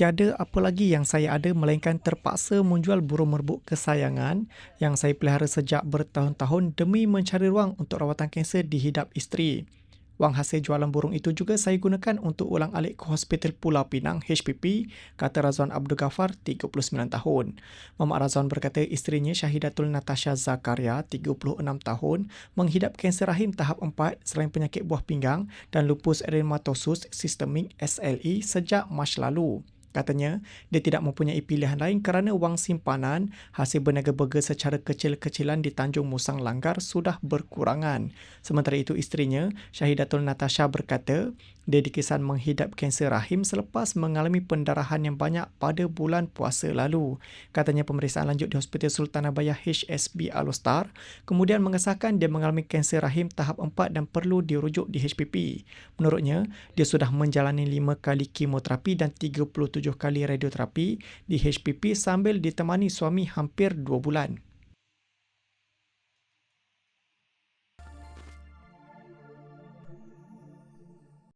tiada apa lagi yang saya ada melainkan terpaksa menjual burung merbuk kesayangan yang saya pelihara sejak bertahun-tahun demi mencari ruang untuk rawatan kanser di hidap isteri. Wang hasil jualan burung itu juga saya gunakan untuk ulang alik ke Hospital Pulau Pinang HPP, kata Razwan Abdul Ghaffar, 39 tahun. Mamak Razwan berkata isterinya Syahidatul Natasha Zakaria, 36 tahun, menghidap kanser rahim tahap 4 selain penyakit buah pinggang dan lupus erythematosus sistemik SLE sejak Mac lalu. Katanya, dia tidak mempunyai pilihan lain kerana wang simpanan hasil berniaga burger secara kecil-kecilan di Tanjung Musang Langgar sudah berkurangan. Sementara itu, isterinya, Syahidatul Natasha berkata, dia dikesan menghidap kanser rahim selepas mengalami pendarahan yang banyak pada bulan puasa lalu. Katanya pemeriksaan lanjut di Hospital Sultan Abaya HSB Alostar kemudian mengesahkan dia mengalami kanser rahim tahap 4 dan perlu dirujuk di HPP. Menurutnya, dia sudah menjalani 5 kali kemoterapi dan 37 kali radioterapi di HPP sambil ditemani suami hampir 2 bulan.